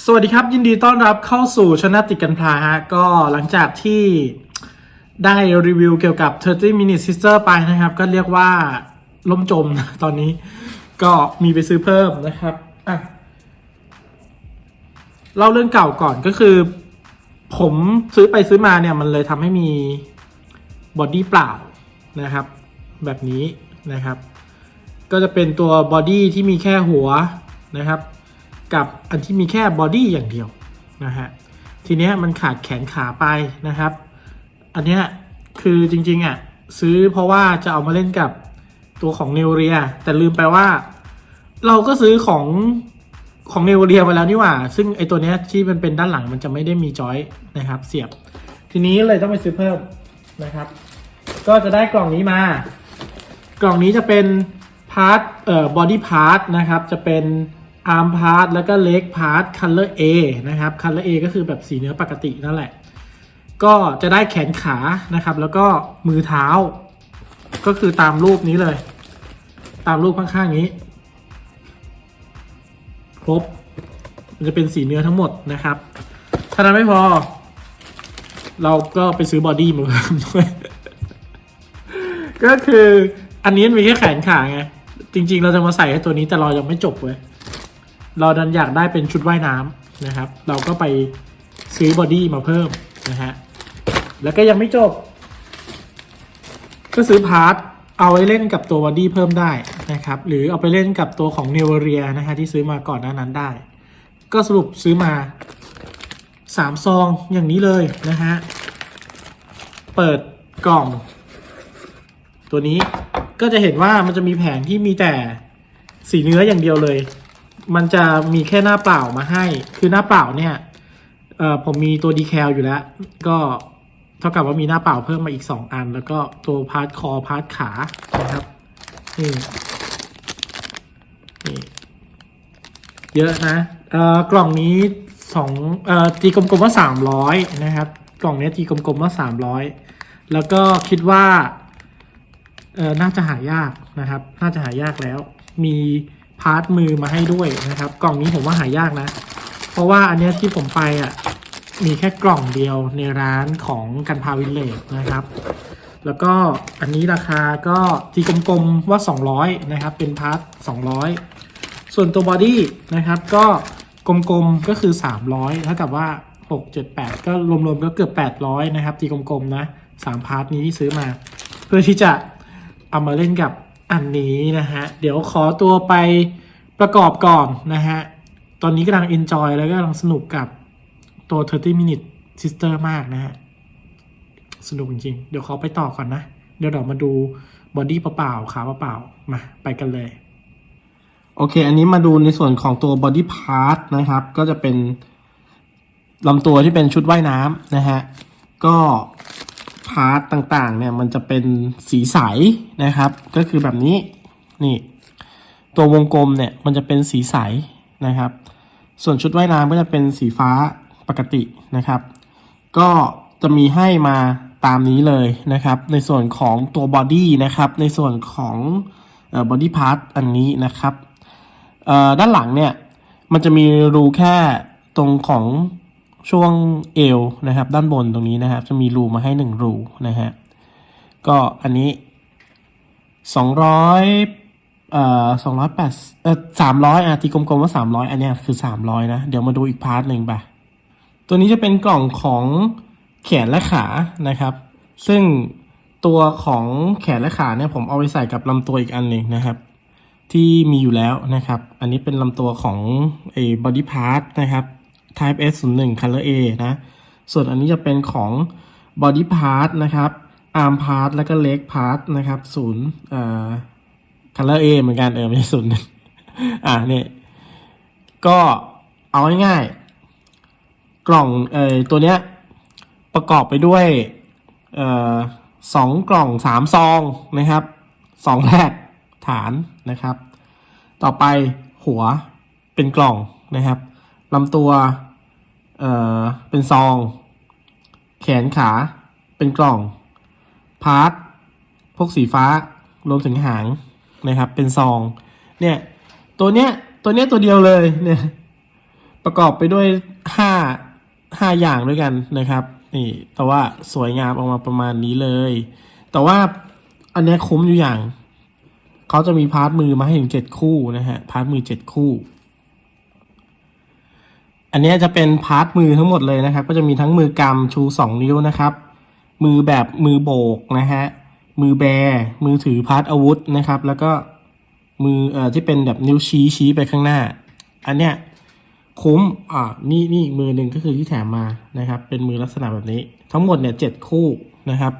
สวัสดีครับ ยินดีต้อนรับเข้าสู่ชนะติดกันพลาฮะ ก็หลังจากที่ได้รีวิวเกี่ยวกับ 30 minute sister ไปนะครับ ก็เรียกว่าล่มจมนะตอนนี้ก็มีไปซื้อเพิ่มนะครับอะเล่าเรื่องเก่าก่อนก็คือ ผมซื้อไปซื้อมาเนี่ยมันเลยทำให้มีบอดี้เปล่านะครับ แบบนี้นะครับ ก็จะเป็นตัวบอดี้ที่มีแค่หัวนะครับ กับอันที่มีแค่บอดี้อย่างเดียวนะฮะทีนี้มันขาดแขนขาไปนะครับ อันเนี้ยคือจริงๆอะซื้อเพราะว่าจะเอามาเล่นกับตัวของเนวเรีย แต่ลืมไปว่า เราก็ซื้อของของเนวเรียมาแล้วนี่หว่า ซึ่งไอตัวเนี้ยที่มันเป็นด้านหลังมันจะไม่ได้มีจอยนะครับ เสียบ ทีนี้เลยต้องไปซื้อเพิ่มนะครับ ก็จะได้กล่องนี้มา กล่องนี้จะเป็นพาร์ทเอ่อบอดี้พาร์ทนะครับ จะเป็น อาร์มพาร์ทแล้วก็เล็กพาร์ทคัลเลอร์ A นะครับคัลเลอร์ A ก็คือแบบสีเนื้อปกตินั่นแหละ ก็จะได้แขนขานะครับ แล้วก็มือเท้า ก็คือตามรูปนี้เลย ตามรูปข้างๆนี้ ครบ มันจะเป็นสีเนื้อทั้งหมดนะครับถ้านั้นไม่พอ เราก็ไปซื้อบอดี้มาเพิ่มด้วยก็คืออันนี้มันมีแค่แขนขาไงจริง ๆ เราจะมาใส่ให้ตัวนี้แต่เรายังไม่จบเว้ย เราดันอยากได้เป็นชุดว่ายน้ำนะครับ เราก็ไปซื้อบอดี้มาเพิ่มนะฮะ แล้วก็ยังไม่จบ ก็ซื้อพาร์ทเอาไว้เล่นกับตัวบอดี้เพิ่มได้นะครับ หรือเอาไปเล่นกับตัวของเนวเรียนะฮะที่ซื้อมาก่อนหน้านั้นได้ ก็สรุปซื้อมาสามซองอย่างนี้เลยนะฮะ เปิดกล่อง ตัวนี้ก็จะเห็นว่ามันจะมีแผงที่มีแต่สีเนื้ออย่างเดียวเลย มันจะมีแค่หน้าเปล่ามาให้ คือหน้าเปล่าเนี่ยเอ่อผมมีตัวดีแคลอยู่แล้ว ก็เท่ากับว่ามีหน้าเปล่าเพิ่มมาอีก 2 อัน แล้วก็ตัวพาร์ทคอพาร์ทขานะครับนี่นี่เยอะนะเอ่อกล่องนี้สองเอ่อตีกลมๆว่า300นะครับ กล่องนี้ตีกลมๆว่า300แล้วก็คิดว่าเอ่อน่าจะหายากนะครับ น่าจะหายากแล้ว มี พาร์ทมือมาให้ด้วยนะครับ กล่องนี้ผมว่าหายากนะ เพราะว่าอันเนี้ยที่ผมไปอะมีแค่กล่องเดียวในร้านของกันพาวิลเลจนะครับ แล้วก็อันนี้ราคาก็ทีกลมๆว่า 200 นะครับ เป็นพาร์ท200 ส่วนตัวบอดี้นะครับก็กลมๆก็คือ 300เท่ากับว่า 6 7 8 ก็รวมๆก็เกือบ 800 นะครับทีกลมๆนะ3พาร์ทนี้ที่ซื้อมา เพื่อที่จะเอามาเล่นกับ อันนี้นะฮะ เดี๋ยวขอตัวไปประกอบก่อนนะฮะ ตอนนี้กำลัง enjoy แล้วก็กำลังสนุกกับตัว 30 minute sister มากนะฮะ สนุกจริง เดี๋ยวขอไปต่อก่อนนะ เดี๋ยวเรามาดูบอดี้เปล่าๆขาเปล่าๆมาไปกันเลย โอเค อันนี้มาดูในส่วนของตัว body part นะครับ ก็จะเป็นลำตัวที่เป็นชุดว่ายน้ำนะฮะ ก็ พาร์ตต่างๆ เนี่ยมันจะเป็นสีใสนะครับ ก็คือแบบนี้นี่ ตัววงกลมเนี่ยมันจะเป็นสีใสนะครับ ส่วนชุดว่ายน้ำก็จะเป็นสีฟ้าปกตินะครับ ก็จะมีให้มาตามนี้เลยนะครับ ในส่วนของตัวบอดี้นะครับ ในส่วนของบอดี้พาร์ตอันนี้นะครับด้านหลังเนี่ยมันจะมีรูแค่ตรงของ ช่วงเอวนะครับ ด้านบนตรงนี้นะครับ จะมีรูมาให้หนึ่งรูนะฮะก็อันนี้สองร้อยเอ่อสองร้อยแปดเอ่อสามร้อยอะตีกลมๆว่าสามร้อยอันเนี้ยคือสามร้อยนะ เดี๋ยวมาดูอีกพาร์ทหนึ่งไปตัวนี้จะเป็นกล่องของแขนและขานะครับ ซึ่งตัวของแขนและขาเนี่ยผมเอาไปใส่กับลำตัวอีกอันหนึ่งนะครับ ที่มีอยู่แล้วนะครับ อันนี้เป็นลำตัวของไอ้ body part นะครับ type S 0 1 color A นะ ส่วนอันนี้จะเป็นของ body part นะครับ arm part แล้วก็ leg part นะครับศูนย์เอ่อ color A เหมือนกันเออไม่ใช่ศูนย์อ่าเนี่ก็เอาง่ายๆกล่องเอ่อตัวเนี้ยประกอบไปด้วยเอ่อสองกล่องสามซองนะครับซองแรกฐานนะครับ ต่อไปหัวเป็นกล่องนะครับ ลำตัวเอ่อเป็นซอง แขนขาเป็นกล่อง พาร์ทพวกสีฟ้ารวมถึงหางนะครับ เป็นซอง เนี่ย ตัวเนี้ยตัวเนี้ยตัวเดียวเลยเนี่ยประกอบไปด้วยห้าห้าอย่างด้วยกันนะครับนี่แต่ว่าสวยงามออกมาประมาณนี้เลย แต่ว่าอันเนี้ยคุ้มอยู่อย่าง เขาจะมีพาร์ทมือมาให้ถึงเจ็ดคู่นะฮะ พาร์ทมือเจ็ดคู่ อันนี้จะเป็นพาร์ทมือทั้งหมดเลยนะครับ ก็จะมีทั้งมือกำชูสองนิ้วนะครับ มือแบบมือโบกนะฮะมือแบมือถือพาร์ทอาวุธนะครับ แล้วก็มือเอ่อที่เป็นแบบนิ้วชี้ชี้ไปข้างหน้า อันเนี้ยคุ้มอ่านี่นี่มือหนึ่งก็คือที่แถมมานะครับ เป็นมือลักษณะแบบนี้ ทั้งหมดเนี่ยเจ็ดคู่นะครับ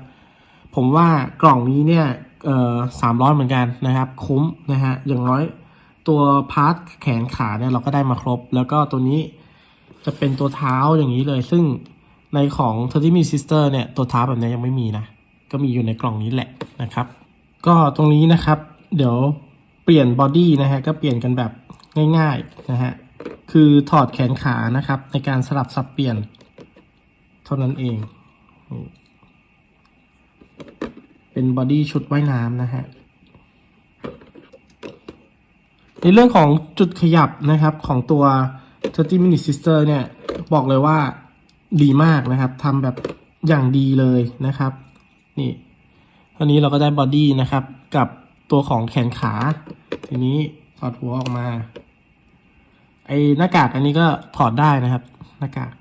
ผมว่ากล่องนี้เนี่ยเอ่อสามร้อยเหมือนกันนะครับ คุ้มนะฮะอย่างน้อยตัวพาร์ทแขนขาเนี่ยเราก็ได้มาครบ แล้วก็ตัวนี้ จะเป็นตัวเท้าอย่างนี้เลย ซึ่งในของ30 m i Sister เนี่ย ตัวเท้าแบบนี้ยังไม่มีนะ ก็มีอยู่ในกล่องนี้แหละนะครับ ก็ตรงนี้นะครับ เดี๋ยวเปลี่ยนบอดี้นะฮะ ก็เปลี่ยนกันแบบง่ายๆนะฮะ คือถอดแขนขานะครับ ในการสลับสับเปลี่ยน เท่านั้นเอง เป็นบอดี้ชุดว่ายน้ำนะฮะในเรื่องของจุดขยับนะครับของตัว 30 minute sister เนี่ยบอกเลยว่าดีมากนะครับทำแบบอย่างดีเลยนะครับ นี่เท่านี้เราก็ได้บอดี้นะครับ กับตัวของแขนขา ทีนี้ถอดหัวออกมา ไอ้หน้ากากอันนี้ก็ถอดได้นะครับ หน้ากาก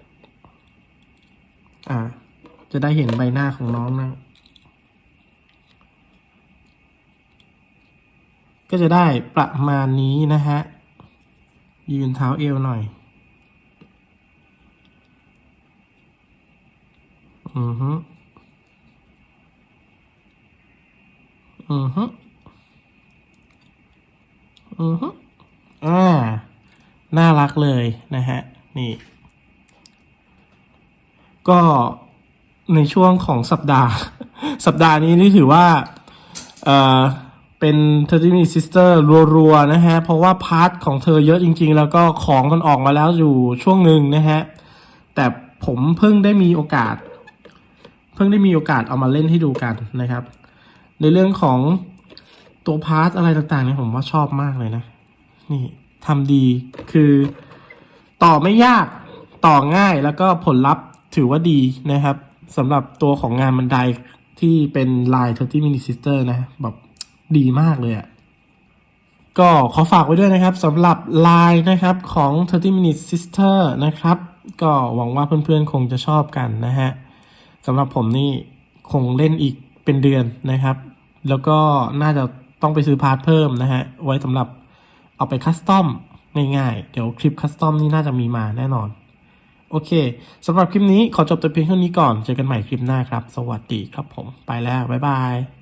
อ่า จะได้เห็นใบหน้าของน้องนะก็จะได้ประมาณนี้นะฮะ ยืนเท้าเอวหน่อย อือฮึอือฮึอือฮึอ่า น่ารักเลยนะฮะ นี่ ก็ในช่วงของสัปดาห์ สัปดาห์นี้นี่ถือว่า เอ่อ เป็น30 minute sister รัวๆ นะฮะ เพราะว่าพาร์ทของเธอเยอะจริง ๆ แล้วก็ของมันออกมาแล้วอยู่ช่วงหนึ่งนะฮะ แต่ผมเพิ่งได้มีโอกาส เพิ่งได้มีโอกาสเอามาเล่นให้ดูกันนะครับ ในเรื่องของตัวพาร์ทอะไรต่างๆเนี่ยผมว่าชอบมากเลยนะ นี่ทำดีคือต่อไม่ยากต่อง่ายแล้วก็ผลลัพธ์ถือว่าดีนะครับสำหรับตัวของงานบันไดที่เป็นลาย30 minute sister นะแบบดีมากเลยอะ่ะก็ขอฝากไว้ด้วยนะครับสำหรับลายนะครับของ30 minute sister นะครับ ก็หวังว่าเพื่อนๆคงจะชอบกันนะฮะ สำหรับผมนี่คงเล่นอีกเป็นเดือนนะครับ แล้วก็น่าจะต้องไปซื้อพาร์ทเพิ่มนะฮะ ไว้สำหรับเอาไปคัสตอมง่ายๆ เดี๋ยวคลิปคัสตอมนี่น่าจะมีมาแน่นอน โอเคสำหรับคลิปนี้ขอจบแต่เพียงเท่านี้ก่อน เจอกันใหม่คลิปหน้าครับ สวัสดีครับผม ไปแล้ว บ๊ายบาย